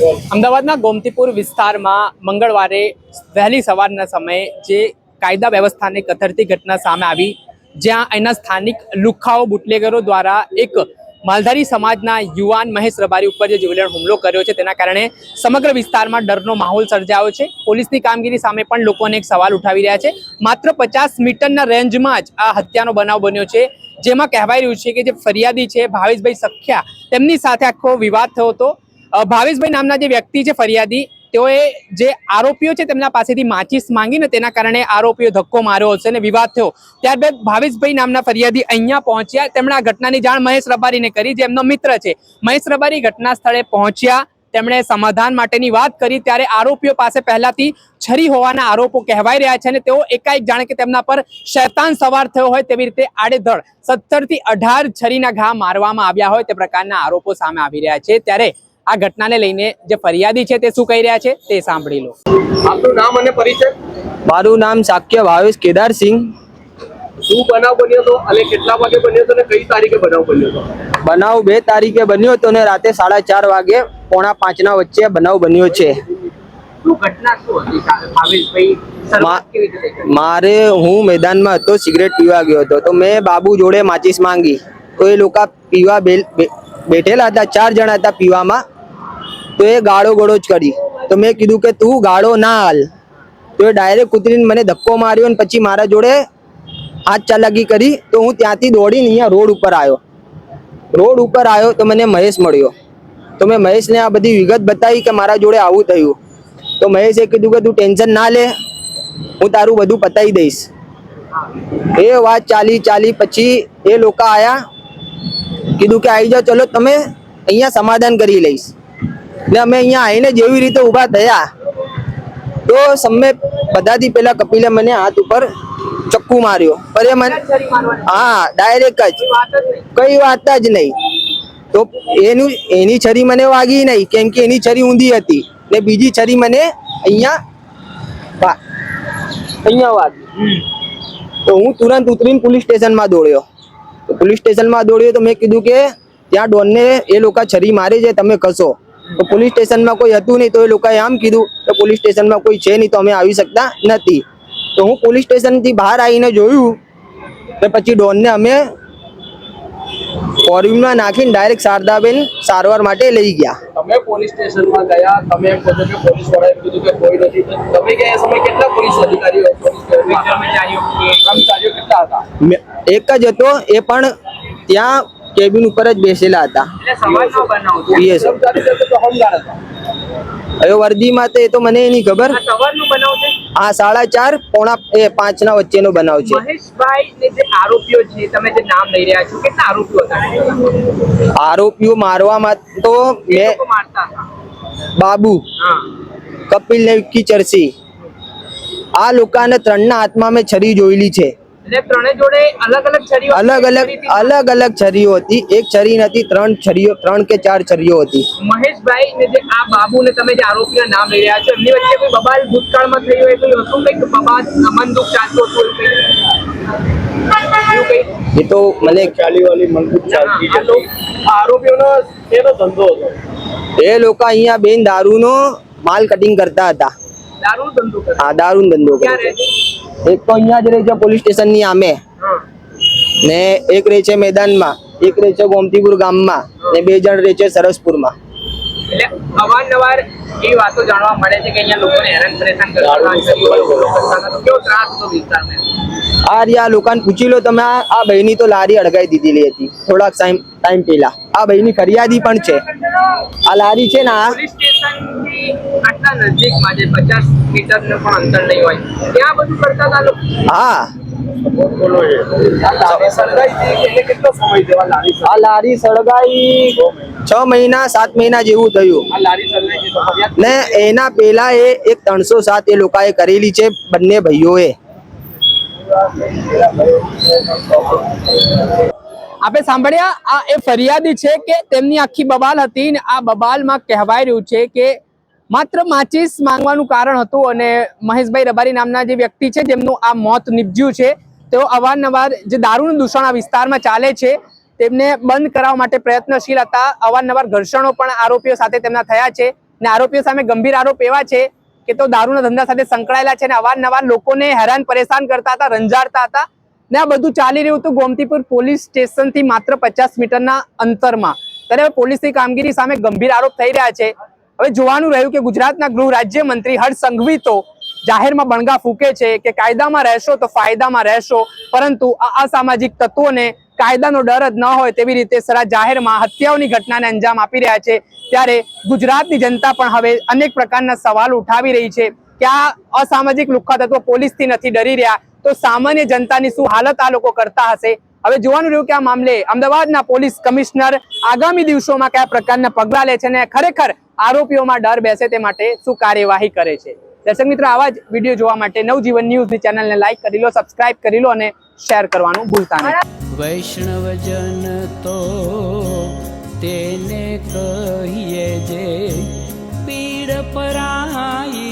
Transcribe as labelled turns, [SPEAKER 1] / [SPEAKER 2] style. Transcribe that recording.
[SPEAKER 1] અમદાવાદના ગોમતીપુર વિસ્તારમાં મંગળવારે વહેલી સવારના સમયે જે કાયદા વ્યવસ્થાને કથરતી ઘટના સામે આવી, જ્યાં અહીંના સ્થાનિક લુખાઓ બુટલેગરો દ્વારા એક માલધારી સમાજના યુવાન મહેશ રબારી ઉપર જે જીવલેણ હુમલો કર્યો છે, તેના કારણે સમગ્ર વિસ્તારમાં ડરનો માહોલ સર્જાયો છે. પોલીસની કામગીરી સામે પણ લોકોને એક સવાલ ઉઠાવી રહ્યા છે. માત્ર પચાસ મીટરના રેન્જમાં જ આ હત્યાનો બનાવ બન્યો છે, જેમાં કહેવાય રહ્યું છે કે જે ફરિયાદી છે ભાવેશભાઈ સખ્યા, તેમની સાથે આખો વિવાદ થયો હતો. ભાવેશભાઈ નામના જે વ્યક્તિ છે ફરિયાદી, તેઓએ જે આરોપીઓ છે તેમના પાસેથી માચીસ માંગીને તેના કારણે આરોપીઓ ધક્કો માર્યો હશે અને વિવાદ થયો. ત્યારબાદ ભાવેશભાઈ નામના ફરિયાદી અહીંયા પહોંચ્યા. તેમણે આ ઘટનાની જાણ મહેશ રબારીને કરી, જે એમનો મિત્ર છે. મહેશ રબારી ઘટના સ્થળે પહોંચ્યા. તેમણે સમાધાન માટેની વાત કરી, ત્યારે આરોપીઓ પાસે પહેલાથી છરી હોવાના આરોપો કહેવાઈ રહ્યા છે અને તેઓ એકાએક જાણે કે તેમના પર શૈતાન સવાર થયો હોય તેવી રીતે આડેધડ સત્તરથી અઢાર છરીના ઘા મારવામાં આવ્યા હોય તે પ્રકારના આરોપો સામે આવી રહ્યા છે. ત્યારે આ ઘટનાને લઈને જે ફરિયાદી છે તે શું કહી રહ્યા છે તે સાંભળી લો.
[SPEAKER 2] આપનું નામ અને પરિચય?
[SPEAKER 3] મારું નામ શાક્ય ભાવેશ કેદારસિંહ
[SPEAKER 2] શું બનાવ બન્યો હતો અને કેટલા વાગે બન્યો હતો અને કઈ તારીખે બનાવ બન્યો હતો?
[SPEAKER 3] બનાવ બે તારીખે બન્યો હતો ને રાતે સાડા ચાર વાગે પોણા પાંચના વચ્ચે બનાવ બન્યો છે.
[SPEAKER 1] શું ઘટના શું હતી? ભાવેશભાઈ
[SPEAKER 3] શરૂઆત કેવી મારે હું મેદાનમાં હતો સિગરેટ પીવા ગયો હતો. તો મેં બાબુ જોડે માચીસ માંગી. તો એ લોકો પીવા બે- બેઠેલા હતા ચાર જણા હતા પીવામાં. તો એ ગાળો ગળો જ કરી. તો મેં કીધું કે તું ગાળો ના હાલ. તો એ ડાયરેક્ટ કૂતરીને મને ધક્કો માર્યો અને પછી મારા જોડે હાથ ચાલાકી કરી. તો હું ત્યાંથી દોડીને અહીંયા રોડ ઉપર આવ્યો. રોડ ઉપર આવ્યો તો મને મહેશ મળ્યો. તો મેં મહેશને આ બધી વિગત બતાવી કે મારા જોડે આવું થયું. તો મહેશે કીધું કે તું ટેન્શન ના લે, હું તારું બધું પતાવી દઈશ. એ વાત ચાલી ચાલી પછી એ લોકો આયા. કીધું કે આવી જાઓ, ચલો તમે અહીંયા સમાધાન કરી લઈશ. ને અમે અહીંયા આવીને જેવી રીતે ઊભા થયા, તો સમ્મે બધાથી પહેલા કપિલે મને હાથ ઉપર ચક્કુ માર્યો. પર એ મને હા ડાયરેક્ટ જ. કઈ વાત જ નહીં. તો એનું એની છરી મને વાગી નહીં, કેમ કે એની છરી ઊંધી હતી. ને બીજી છરી મને અહીંયા અહીંયા વાગી. તો હું તુરંત ઉતરીને પોલીસ સ્ટેશનમાં દોડ્યો. તો પોલીસ સ્ટેશનમાં દોડ્યો તો મેં કીધું કે ત્યાં ડોનને એ લોકો છરી મારે છે, તમે કશો. તો પોલીસ સ્ટેશનમાં કોઈ હતું નહીં તો એ લોકોએ આમ કીધું કે પોલીસ સ્ટેશનમાં કોઈ છે નહીં તો અમે આવી શકતા નથી. તો હું પોલીસ સ્ટેશનથી બહાર આવીને જોયું તો પછી ડોનને અમે ફોર્મ્યુલા નાખીને ડાયરેક્ટ શારદાબેન સારવાર માટે લઈ ગયા.
[SPEAKER 2] તમે પોલીસ સ્ટેશનમાં ગયા તમે એમ કે પોલીસ વાળાએ કીધું કે કોઈ નથી. તમે ગયા એ કેટલા પોલીસ અધિકારીઓ કર્મચારીઓ કેટલા હતા?
[SPEAKER 3] એક જ હતો એ પણ ત્યાં કેબિન ઉપર જ બેસેલા હતા. હવે વર્દીમાં તો એ તો મને એની ખબર.
[SPEAKER 1] હા
[SPEAKER 3] આ સાડા ચાર પોણા એ પાંચના વચ્ચેનો બનાવ છે.
[SPEAKER 1] મહેશભાઈ આરોપીઓ છે તમે જે નામ લઈ રહ્યા છો કેટલા આરોપીઓ હતા?
[SPEAKER 3] આરોપીઓ મારવામાં તો મેં બાબુ કપિલ ને વિક્કી ચરસી. આ લોકોને ત્રણના હાથમાં મેં છરી જોયેલી છે.
[SPEAKER 1] અલગ અલગ
[SPEAKER 3] અલગ અલગ અલગ અલગ છરીઓ હતી. એક છરી નથી ત્રણ છરીઓ ત્રણ કે ચાર છરીઓ હતી.
[SPEAKER 1] મહેશભાઈ ને જે આ બાબુ ને તમે જે આરોપીના નામ લઈ રહ્યા છો એમની વચ્ચે કોઈ બબાલ ભૂતકાળમાં થઈ હોય કોઈ હતું કંઈક? બબાલ દુઃખ ચાલતો હતો
[SPEAKER 3] એ તો મને
[SPEAKER 2] ચાલી વાલી મંદૂક ચાલતી આરોપીઓનો એનો ધંધો હતો?
[SPEAKER 3] એ લોકો અહીંયા બેન દારૂનો માલ કટિંગ કરતા હતા.
[SPEAKER 1] દારૂ ધંધો
[SPEAKER 3] હા દારૂ ધંધો કરે એક તો અહીંયા જ રહે છે પોલીસ સ્ટેશનની આમે.
[SPEAKER 1] હા
[SPEAKER 3] ને એક રહે છે મેદાનમાં એક રહે છે ગોમતીપુર ગામમાં ને બે જણ રહે છે સરસપુરમાં.
[SPEAKER 1] એટલે અવારનવાર એવી વાતો જાણવા મળે છે કે અહીંયા લોકોને હેરાન પરેશાન કરતા હતા, છરીઓ હુમલો કરતા હતા. તો કેવો ત્રાસ હતો વિસ્તારમાં
[SPEAKER 3] આ રહ્યા લોકોને પૂછી લો તમે આ ભાઈની તો લારી અડગાઈ દીધેલી હતી થોડાક ટાઈમ ટાઈમ પહેલા. આ ભાઈની ફરિયાદી પણ છે. આ લારી છે ને આ
[SPEAKER 1] સ્ટેશનથી આટલા નજીકમાં જે પચાસ મીટરનું પણ અંતર નહીં હોય. ત્યાં બધું કરતા હતા લોકો.
[SPEAKER 3] હા.
[SPEAKER 2] આ લારી સળગાઈ
[SPEAKER 3] છ મહિના સાત મહિના જેવું થયું. ને એના પહેલા એ એક ત્રણસો સાત એ લોકોએ કરેલી છે બંને ભાઈઓએ.
[SPEAKER 1] આપણે સાંભળ્યા, આ એ ફરિયાદી છે કે તેમની આખી બબાલ હતી ને આ બબાલમાં કહેવાય રહ્યું છે કે માત્ર માચીસ માંગવાનું કારણ હતું અને મહેશભાઈ રબારી નામના જે વ્યક્તિ છે, જેમનું આ મોત નીપજ્યું છે, તેઓ અવારનવાર જે દારૂનું દૂષણ આ વિસ્તારમાં ચાલે છે, તેમને બંધ કરાવવા માટે પ્રયત્નશીલ હતા. અવારનવાર ઘર્ષણો પણ આરોપીઓ સાથે તેમના થયા છે ને આરોપીઓ સામે ગંભીર આરોપ એવા છે કે તો દારૂના ધંધા સાથે સંકળાયેલા છે અને અવારનવાર લોકોને હેરાન પરેશાન કરતા હતા, રંજાડતા હતા. ને આ બધું ચાલી રહ્યું હતું ગોમતીપુર પોલીસ સ્ટેશનથી માત્ર પચાસ મીટરના અંતરમાં. ત્યારે હવે પોલીસની કામગીરી સામે ગંભીર આરોપ થઈ રહ્યા છે. હવે જોવાનું રહ્યું કે ગુજરાતના ગૃહ રાજ્યમંત્રી હર્ષ સંઘવી તો જાહેરમાં બણગા ફૂકે છે કે કાયદામાં રહેશો તો ફાયદામાં રહેશો, પરંતુ આ અસામાજિક તત્વોને કાયદાનો ડર જ ન હોય તેવી રીતે સરા જાહેરમાં હત્યાઓની ઘટનાને અંજામ આપી રહ્યા છે. ત્યારે ગુજરાતની જનતા પણ હવે અનેક પ્રકારના સવાલ ઉઠાવી રહી છે કે આ અસામાજિક લુખ્ખા તત્વો પોલીસથી નથી ડરી રહ્યા. તો સામાન્ય જનતાની શું હાલત આ લોકો કરતા હશે? હવે જોવાનું રહ્યું કે આ મામલે અમદાવાદના પોલીસ કમિશનર આગામી દિવસોમાં કયા પ્રકારના પગલાં લે છે અને ખરેખર આરોપીઓમાં ડર બેસે તે માટે શું કાર્યવાહી કરે છે? દર્શક મિત્રો, આવા જ વીડિયો જોવા માટે નવજીવન ન્યૂઝની ચેનલને લાઈક કરી લો, સબસ્ક્રાઇબ કરી લો અને શેર કરવાનું ભૂલતા નહીં.
[SPEAKER 4] વૈષ્ણવજન તો તેને કહીએ જે પીડ પરાઈ